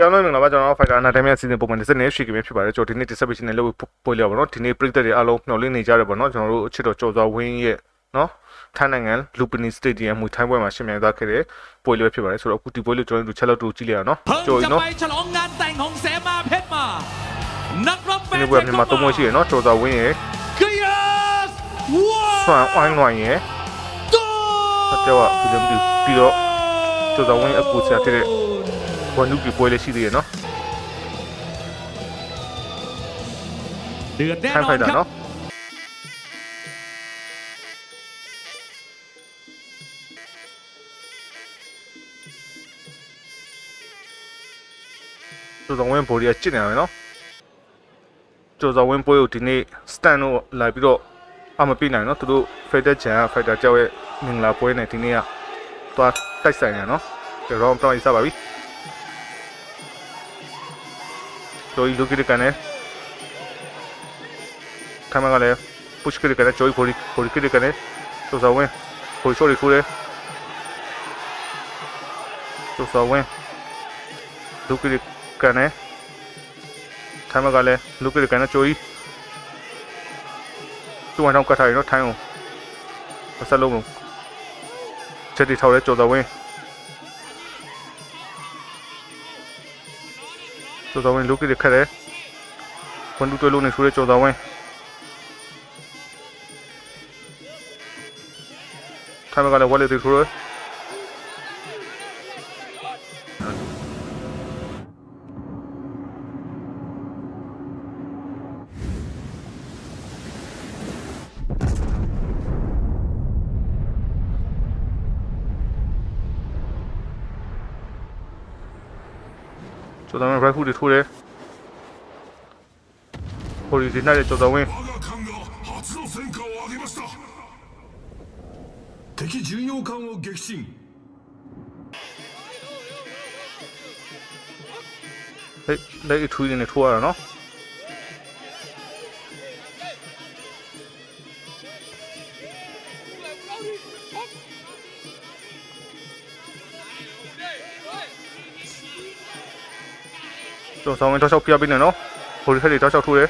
ကျောင်းလုံးမင်္ဂလာပါကျွန်တော် Fighter အနာတမ်းများစီစဉ်ပုံမှန်တစ်စက်နဲ့ရှိကြပြီဖြစ်ပါတယ်ကျွန်တော်ဒီနေ့ discussion နဲ့လုပ်ပို့လျော်ပါတော့ဒီနေ့ပြည်သက်တွေအားလုံးမျှော်လင့်နေကြတယ်ပေါ့နော်ကျွန်တော်တို့အချစ်တော်ကြော်စွာဝင်းရဲ့နော်ထိုင်းနိုင်ငံလူပနီစတေဒီယမ်မွေထိုင်းပွဲမှာရှင်မြန်သွားခဲ့တဲ့ပွဲလေးပဲဖြစ်ပါတယ်ဆိုတော့အခုဒီပွဲလေးကျွန်တော်တို့ချက်လောက်တူကြည့်လိုက်အောင်နော် เพิ่ง ကြော်ရီ จะ နော် ไปฉลองงานแต่งของเสมาเพชรมา นักรบแฟ ဒီ น နေ့ပွဲမှာသုံးပွဲရှိရနော်ကြော်စွာဝင်းရဲ့ เกียร์สว้า ဆွမ်းဝိုင်းလွိုင်းရဲ့ ကျော်ကဒီလိုမျိုးပြီးတော့ကြော်စွာဝင်းအကူဆရာတဲ့ ဝန်နုပြပွဲလေးရှိသေးတယ်နော် เดือดแน่ ထိုင်း นอ ဖို น က်တာ ครับ နော်ကျော်စွာဝင်းဘော်ဒီကကျစ်နေတယ်နော်ကျော်စွာဝင်းပွဲကိုဒီနေ့ stand တော့လာပြီးတော့အမပြနိုင်နော်သူတို့ fighter ချန်က fighter ကြောက်ရဲ့မင်္ဂလာပွဲနဲ့ဒီနေ့ကသွားတိုက်ဆိုင်ရနော်ကျွန်တော်တော့ပြန်စပါပြီ ကျော်ကြီးလူကြီးကနေထိုင်းမှာကလည်း push ကလေးကလည်း joy ပေါ်ပေါ်ကလေးကလည်းသူစားဝင်ပေါ်ချိုးရထိုးတယ်သူစားဝင်လူကလေးကလည်းထိုင်းမှာကလည်းလူကလေးကလည်း joy သူ့ဝန်တော့ကတ်ထားရတော့ထိုင်းအောင်မဆက်လုံးလို့ချက်တီထောက်ရဲကြော်တော်ဝင် ကြော်တော်ဝင်လူကလေးခက်တယ်ဝန်တူတွဲလုံးနေထိုးရဲကြော်တော်ဝင်ထိုင်မကလည်းဝက်လက်တွေထိုးရ ကျော်တော်ဝင်ရိုက်ခုတွေထိုးတယ်ဟိုဒီဒီနိုင်ကျော်တော်ဝင် 我が艦が初の戦果を上げました敵巡洋艦を撃沈 လက်လက်အထူးရင်းနဲ့ထိုးရတာနော် ကျော်ဆောင်ဝင်တော့ချောက်ပြပေးနေနော်ဟိုဒီခက်တွေတော့ချောက်ထိုးတယ်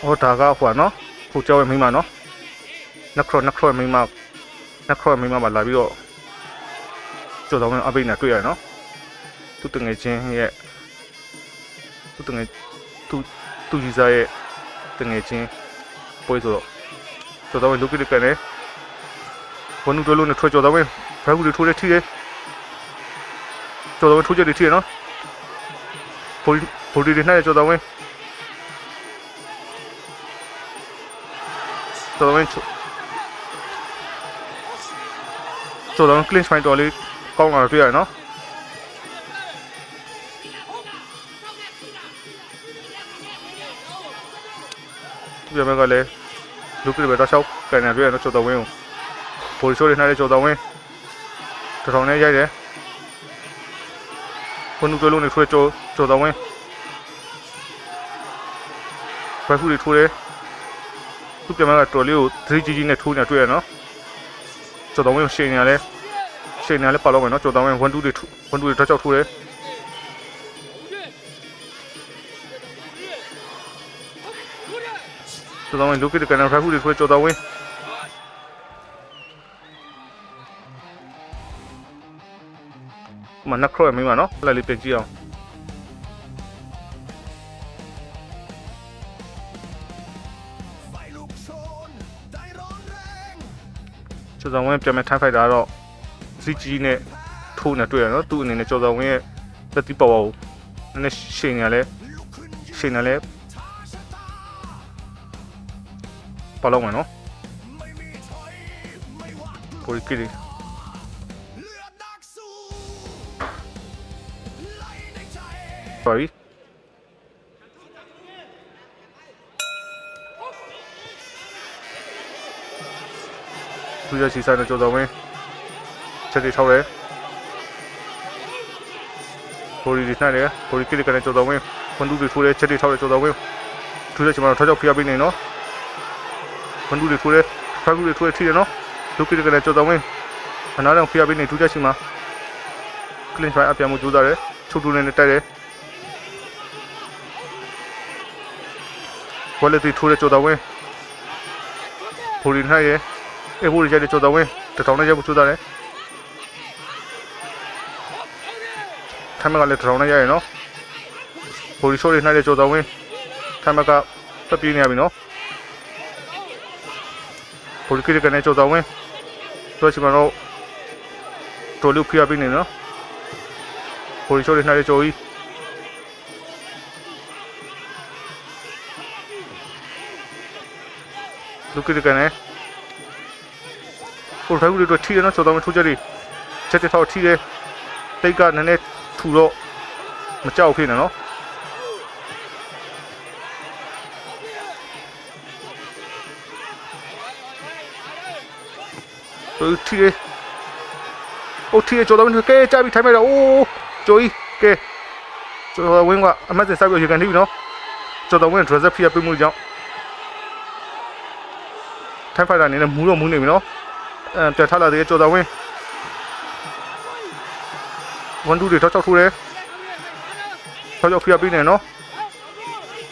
ဟောဒါကဟိုနော်ခုကြောက်ရဲ့မိမနော်နက်ခရနက်ခရမိမနက်ခရမိမပါလာပြီးတော့ကျော်တော်ဝင်အပိတ်နဲ့တွေ့ရတယ်နော်သူတငယ်ချင်းရဲ့သူတငယ်သူသူကြီးစားရဲ့တငယ်ချင်းပွဲဆိုတော့ကျော်တော်ဝင်လူကိတကနေ ဘနုတော်လုံးနဲ့ထွက်ကျော်တော်ဝင်ဘယ်ကူတွေထိုးလဲထိတယ်ကျော်တော်ဝင်ထိုးချက်တွေထိရနော်ပိုလီပိုလီတွေနဲ့ကျော်တော်ဝင်ကျော်တော်ဝင်ကျော်တော်ဝင် clean fight တော်လေးကောင်းလာတာတွေ့ရတယ်နော်ဒီဘက်ကလည်းလူကလေးပဲတော့ရှောက်ကန်နေတွေ့ရနော်ကျော်တော်ဝင်းကို ပိုလီရှိုးတွေနှားတဲ့ကျော်တော်ဝင်းတထောင်နဲ့ရိုက်တယ်ဘုန်းတော်လုံးနဲ့ထွေးကျော်ကျော်တော်ဝင်းဘက်ခုတွေထိုးတယ်သူပြန်မှာကတော်လေးကိုသတိကြီးကြီးနဲ့ထိုးနေတွေ့ရနော်ကျော်တော်ဝင်းကိုရှင်နေရလဲချိန်နေလည်းပါတော့မယ်နော်ကြော်တောင်းဝင်1 2တွေ1 2တွေတော့ချောက်ထိုးတယ်ကြော်တောင်းဝင်လူကိတကန်ဖက်ခုတွေထိုးကြော်တောင်းဝင် မနက်ခရမင်းမနော်လက်လေးပြင်ကြည့်အောင်ကြော်တောင်းဝင်ပြန်မဲ့ထိုင်းဖိုက်တာတော့စီကြီးနဲ့ထိုးနေတွေ့ရနော်သူ့အနေနဲ့ကြော်တော်ဝင်းရဲ့တက်တီပါဝါကိုနည်းနည်းရှိန်နေလဲရှိန်နေလဲပါလုံးမယ်နော်ပိုကီရီ ပါပြီသူရစီဆိုင်တဲ့ကြော်တော်ဝင်းချက်တွေထောက်တယ်ဘိုရီဒီနိုင်တယ်ဘိုရီကိလကနေကြော်တော်ဝင်ခွန်တူတွေထိုးတယ်ချက်တွေထောက်တယ်ကြော်တော်ဝင်ထိုးတယ်ကျွန်တော်ထောက်ချောက်ဖျားပေးနေနော်ခွန်တူတွေထိုးတယ်ဖာကူတွေထိုးတယ်ထိတယ်နော်လူကိလကနေကြော်တော်ဝင်အနားတော့ဖိအားပေးနေထူးချက်ရှိမှာကလင်ချ်ပိုင်းအပြန်မှုကြိုးစားတယ်ချူတူနေနဲ့တက်တယ် ဝက်လက်တီထိုးတဲ့ကြော်တော်ဝင်းဘူရီနိုင်ရဲ့အေဘူရီကျတဲ့ကြော်တော်ဝင်းတထောင်နဲ့ရဖို့ကြိုးစားတယ်ထိုင်မကလည်းတထောင်နဲ့ရရနော်ဘူရီရှိုးရနိုင်တဲ့ကြော်တော်ဝင်းထိုင်မကပပြေးနေရပြီနော်ဘူရီကိရကနေကြော်တော်ဝင်းတို့ချင်မတော့တော်လူဖိအားပေးနေနော်ဘူရီရှိုးရနိုင်တဲ့ကြော်ကြီး လူကိရကနေဟိုထိုင်ဘူးတို့ထီရနော်ကြော်တော်ဝင်းထိုးချက်တွေချက်တစ်ထောက်ထီတယ်တိတ်ကနည်းနည်းထူတော့မကြောက်ဖြစ်နေနော်သူထီရအိုထီရကျော်တော်ဝင်ကဲကြပြီထိုင်မဲ့တော့အိုးကျော်ကြီးကဲကျော်တော်ဝင်ကအမတ်စဆောက်ရရေကန်တီးပြီနော်ကျော်တော်ဝ င်ဒရဇက်ဖီယာပြမှုကြောင့်ထိုင်ဖိုင်တာအနေနဲ့မူးတော့မူးနေပြီနော်အဲပြတ်ထားလာသေးကျော်တော်ဝင်ဝန်ဒူတွေထောက်ချောက်ထိုးတယ်ထောက်ချောက်ဖီယာပြနေနော်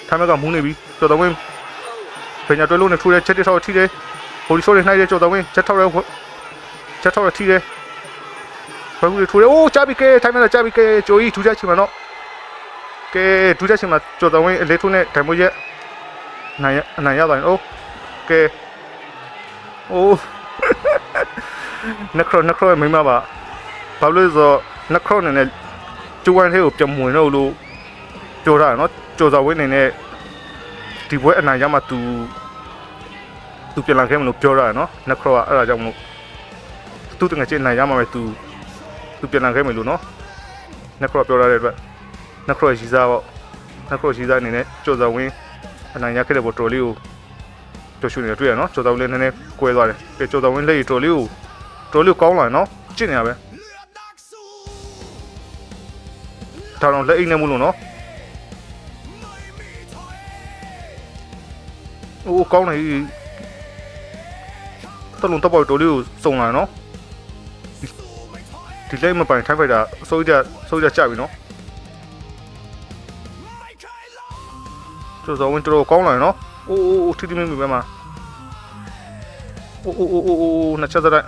ထိုင်မဲ့ကမူးနေပြီကျော်တော်ဝင်ပညာတွဲလို့နဲ့ထိုးတယ်ချက်တစ်ထောက်ထိတယ်ဟိုလီဆိုးတွေနှိုက်တယ်ကျော်တော်ဝင်ချက်ထောက်တယ်ချက်ထောက်ရထိတယ်ဘယ်လိုထိုးလဲအိုးကြာပြီကဲထိုင်မလားကြာပြီကဲဂျိုကြီးထူးကြချင်မှာနော်ကဲထူးကြချင်မှာကြော်တော်ဝင်အလေးထိုးနဲ့တိုင်မိုးရက်နိုင်ရအနိုင်ရသွားရင်အိုးကဲ အိုးနခရနခရမိမပါဘာလို့လဲဆိုတော့နခရနဲ့နဲ့ကျိုးဝိုင်းသေးကိုပြမဝင်တော့လို့ပြောတာနော်ကြော်တော်ဝင်နေနဲ့ဒီဘွဲအနိုင်ရမှာ तू तू ပြန်လာခဲ့မလို့ပြောတာနော်နခရကအဲ့ဒါကြောင့်မလို့သူတငယ်ချင်းနိုင်ရမှာပဲသူသူပြန်လာခဲ့မယ်လို့နော်နက်ခရော့ပြောရတဲ့အတွက်နက်ခရော့ရီစားပေါ့နက်ခရော့ရီစားအနေနဲ့ကြော်စဝင်းအနိုင်ရခဲ့တဲ့ပေါ်တော်လေးကို တော်ရှူနေတွေ့ရနော်ကြော်စဝင်းလေးနည်းနည်းကွဲသွားတယ်ပြကြော်စဝင်းလေးတော်လေးကိုတော်လေးကိုကောင်းလာနော်ကျင့်နေရပဲထောင်တော့လက်အိတ်နဲ့မလို့နော်အိုးကောင်းနေတလုံးတော့ပေါ်တော်လေးကိုစုံလာနော်ဒီလိမ့်မပိုင်ထိုက်ဖိုက်တာအစိုးရအစိုးရကြပြီနော်ကျော်စောဝင်တော်ကောင်းလာနော် အိုးအိုးအိုးထိတိမိမိပဲမှာအိုးအိုးအိုးအိုးအိုးနှစ်ချက်စရိုက်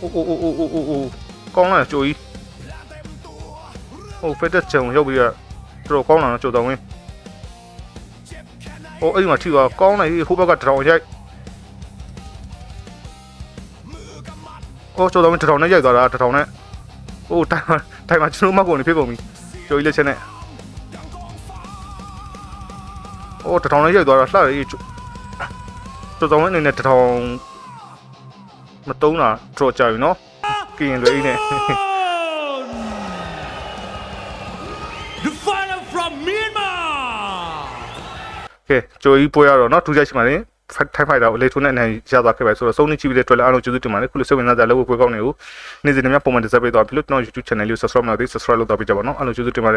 အိုးအိုးအိုးအိုးအိုးအိုးကောင်းလာကြိုကြီးဟိုဖက်တက်ချံရောက်ပြီးတော့တော်ကောင်းလာနော်ကျော်စောဝင်အိုးအဲ့ဒီမှာထိသွားကောင်းလာဟိုဘက်ကတရောင်ရိုက်။အော်ကျော်တော်မင်းတထောင်နဲ့ရိုက်သွားတာတထောင်နဲ့။အိုးတိုင်မှာတိုင်မှာကျွန်တော်မကုန်နေဖြစ်ကုန်ပြီ။ကျော်ကြီးလက်ချက်နဲ့။ အော်တထောင်နဲ့ရိုက်သွားတာလှတယ်ကျော်ကျော်တော်မင်းအနေနဲ့တထောင်မတုံးတာတော့ကြာပြီနော်။ကရင်လွေးနေ The fighter from Myanmar ကဲကျော်ကြီးပွဲရတော့နော်ထူးခြားရှိပါလေ။ထိုင်ဖိုက်တာကိုလေထုံးနဲ့နိုင်ရသွားခဲ့ပါဆိုတော့စုံနေကြည့်ပြီးတဲ့တွေ့လာအားလုံးကျေးဇူးတင်ပါတယ်ခုလိုစိတ်ဝင်စားကြလို့ပွဲကောင်းနေကိုနေ့စဉ်နဲ့များပုံမှန်တက်ဆက်ပေးသွားပြီလို့ကျွန်တော် YouTube channel လေးကို subscribe လုပ်သေး subscribe လုပ်တော့ပြကြပါနော်အားလုံးကျေးဇူးတင်ပါတယ်